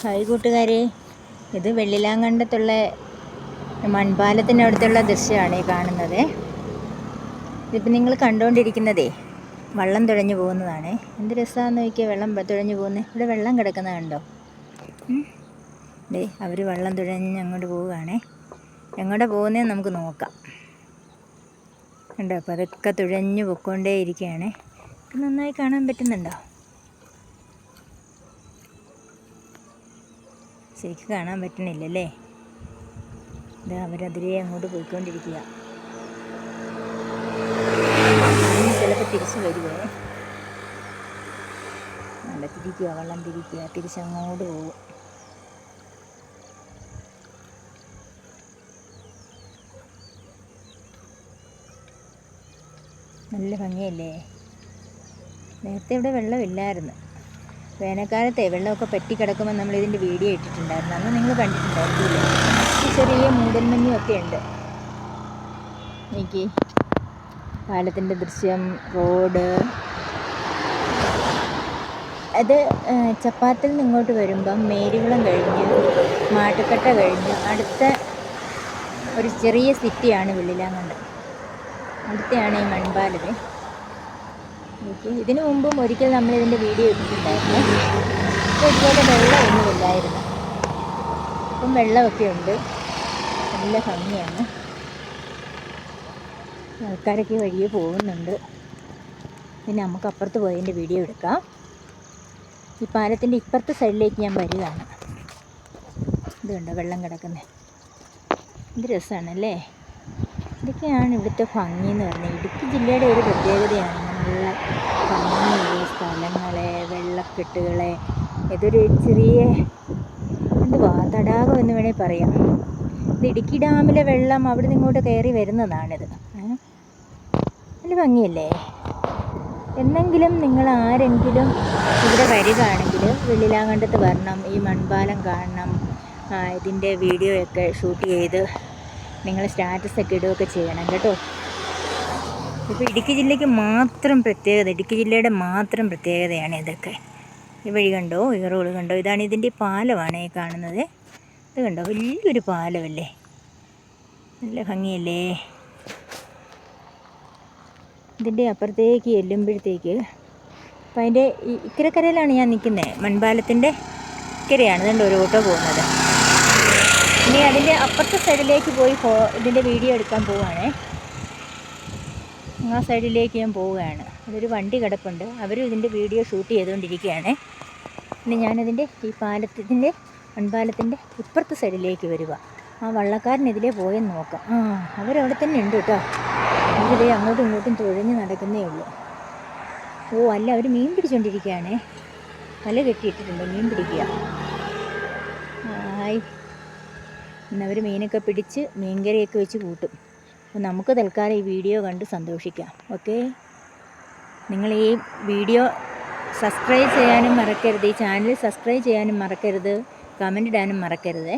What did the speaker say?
Hi കൂട്ടുകാരെ. ഇത് വെള്ളിലാങ്കണ്ടത്തുള്ള മൺപാലത്തിന്റെ അടുത്തുള്ള ദൃശ്യമാണ് ഈ കാണുന്നത്. ഇതിപ്പോൾ നിങ്ങൾ കണ്ടുകൊണ്ടിരിക്കുന്നതേ വെള്ളം തുഴഞ്ഞു പോകുന്നതാണ്. എന്ത് രസമാണെന്ന് നോക്കിയാൽ വെള്ളം തുഴഞ്ഞു പോകുന്നത് ഇവിടെ വെള്ളം കിടക്കുന്നത് കണ്ടോ. ദേ അവർ വെള്ളം തുഴഞ്ഞ് അങ്ങോട്ട് പോവുകയാണേ. എങ്ങോട്ട് പോകുന്നതെന്ന് നമുക്ക് നോക്കാം. കണ്ടോ അപ്പോൾ അതൊക്കെ തുഴഞ്ഞു പൊക്കോണ്ടേ ഇരിക്കുകയാണ് നന്നായി കാണാൻ പറ്റുന്നുണ്ടോ? ശരിക്കും കാണാൻ പറ്റണില്ലല്ലേ ഇത് അവരതിരെ അങ്ങോട്ട് പോയിക്കൊണ്ടിരിക്കുക. ചിലപ്പോൾ തിരിച്ച് വരുവേ. നല്ല തിരിക്കുക വെള്ളം തിരിക്കുക തിരിച്ചങ്ങോട്ട് പോകും. നല്ല ഭംഗിയല്ലേ? നേരത്തെ ഇവിടെ വെള്ളമില്ലായിരുന്നു. വേനൽക്കാലത്തെ വെള്ളമൊക്കെ പറ്റി കിടക്കുമ്പോൾ നമ്മൾ ഇതിന്റെ വീഡിയോ ഇട്ടിട്ടുണ്ടായിരുന്നു. അന്ന് നിങ്ങൾ കണ്ടിട്ടുണ്ടായിരുന്നില്ല? ചെറിയ മൂടൽമഞ്ഞൊക്കെ ഉണ്ട്. എനിക്ക് പാലത്തിന്റെ ദൃശ്യം റോഡ്. അത് ചപ്പാത്തിൽ നിന്ന് ഇങ്ങോട്ട് വരുമ്പം മേരികുളം കഴിഞ്ഞ് മാട്ടുക്കട്ട കഴിഞ്ഞ് അടുത്ത ഒരു ചെറിയ സിറ്റിയാണ് വെള്ളിലാങ്കണ്ടം. അടുത്തെയാണ് ഈ മൺപാലത് ഓക്കെ. ഇതിനു മുമ്പും ഒരിക്കൽ നമ്മൾ ഇതിന്റെ വീഡിയോ ഇട്ടിട്ടുണ്ടായിരുന്നു. അപ്പോൾ ഇതുപോലെ വെള്ളമൊന്നുമില്ലായിരുന്നു. ഇപ്പം വെള്ളമൊക്കെ ഉണ്ട് നല്ല ഭംഗിയാണ്. ആൾക്കാരൊക്കെ വഴിയെ പോകുന്നുണ്ട്. പിന്നെ നമുക്ക് അപ്പുറത്ത് പോയതിന്റെ വീഡിയോ എടുക്കാം. ഈ പാലത്തിന്റെ ഇപ്പുറത്തെ സൈഡിലേക്ക് ഞാൻ വരികയാണ്. ഇതുണ്ട് വെള്ളം കിടക്കുന്നത് ഇത് രസമാണല്ലേ? ഇതൊക്കെയാണ് ഇവിടുത്തെ ഭംഗി എന്ന് പറഞ്ഞാൽ. ഇടുക്കി ജില്ലയുടെ ഒരു പ്രത്യേകതയാണ് ഇങ്ങനെയുള്ള ഭംഗിയുള്ള സ്ഥലങ്ങളെ വെള്ളക്കെട്ടുകളെ ഇതൊരു ചെറിയ എന്തുവാ തടാകം എന്ന് വേണേൽ പറയാം. ഇത് ഇടുക്കി ഡാമിലെ വെള്ളം അവിടെ നിന്ന് കയറി വരുന്നതാണിത്? നല്ല ഭംഗിയല്ലേ? എന്നെങ്കിലും നിങ്ങൾ ആരെങ്കിലും ഇവിടെ വരികയാണെങ്കിൽ വെള്ളിലാങ്കണ്ടത്ത് വരണം ഈ മൺപാലം കാണണം ഇതിന്റെ വീഡിയോ ഒക്കെ ഷൂട്ട് ചെയ്ത് നിങ്ങൾ സ്റ്റാറ്റസ് ഒക്കെ ഇടുകയൊക്കെ ചെയ്യണം കേട്ടോ. ഇപ്പോൾ ഇടുക്കി ജില്ലയ്ക്ക് മാത്രം പ്രത്യേകത ഇടുക്കി ജില്ലയുടെ മാത്രം പ്രത്യേകതയാണ് ഇതൊക്കെ. ഈ വഴി കണ്ടോ? ഈ കണ്ടോ? ഇതാണ് ഇതിന്റെ പാലമാണ് ഈ കാണുന്നത്. ഇത് കണ്ടോ? വലിയൊരു പാലമല്ലേ? നല്ല ഭംഗിയല്ലേ? ഇതിന്റെ അപ്പുറത്തേക്ക് ചെല്ലുമ്പോഴത്തേക്ക് അപ്പം അതിന്റെ ഇക്കരക്കരയിലാണ് ഞാൻ നിൽക്കുന്നത് മൺപാലത്തിന്റെ ഇക്കരയാണ്. ഇതുണ്ട് ഒരു ഓട്ടോ പോകുന്നത്. ഇനി അതിന്റെ അപ്പുറത്തെ സൈഡിലേക്ക് പോയി ഫോ ഇതിന്റെ വീഡിയോ എടുക്കാൻ പോവുകയാണേ ആ സൈഡിലേക്ക് ഞാൻ പോവുകയാണ്. അതൊരു വണ്ടി കിടപ്പുണ്ട്. അവരും ഇതിന്റെ വീഡിയോ ഷൂട്ട് ചെയ്തുകൊണ്ടിരിക്കുകയാണ്. ഇനി ഞാനിതിന്റെ ഈ പാലത്തിന്റെ മൺപാലത്തിന്റെ ഇപ്പുറത്തെ സൈഡിലേക്ക് വരിക. ആ വള്ളക്കാരൻ ഇതിലേ പോയെന്ന് നോക്കാം. ആ അവരവിടെ തന്നെ ഉണ്ട് കേട്ടോ. അവരിതേ അങ്ങോട്ടും ഇങ്ങോട്ടും തുഴഞ്ഞ് നടക്കുന്നേ ഉള്ളൂ. ഓ അല്ല അവർ മീൻ പിടിച്ചുകൊണ്ടിരിക്കുകയാണേ വല കെട്ടിയിട്ടിട്ടുണ്ട് മീൻ പിടിക്കുക. ഹായ്. ഇന്നവർ മീനൊക്കെ പിടിച്ച് മീൻകറിയൊക്കെ വെച്ച് കൂട്ടും. അപ്പോൾ നമുക്ക് തൽക്കാലം ഈ വീഡിയോ കണ്ട് സന്തോഷിക്കാം. ഓക്കെ? നിങ്ങൾ ഈ വീഡിയോ സബ്സ്ക്രൈബ് ചെയ്യാനും മറക്കരുത്. ഈ ചാനൽ സബ്സ്ക്രൈബ് ചെയ്യാനും മറക്കരുത്. കമന്റ് ഇടാനും മറക്കരുത്.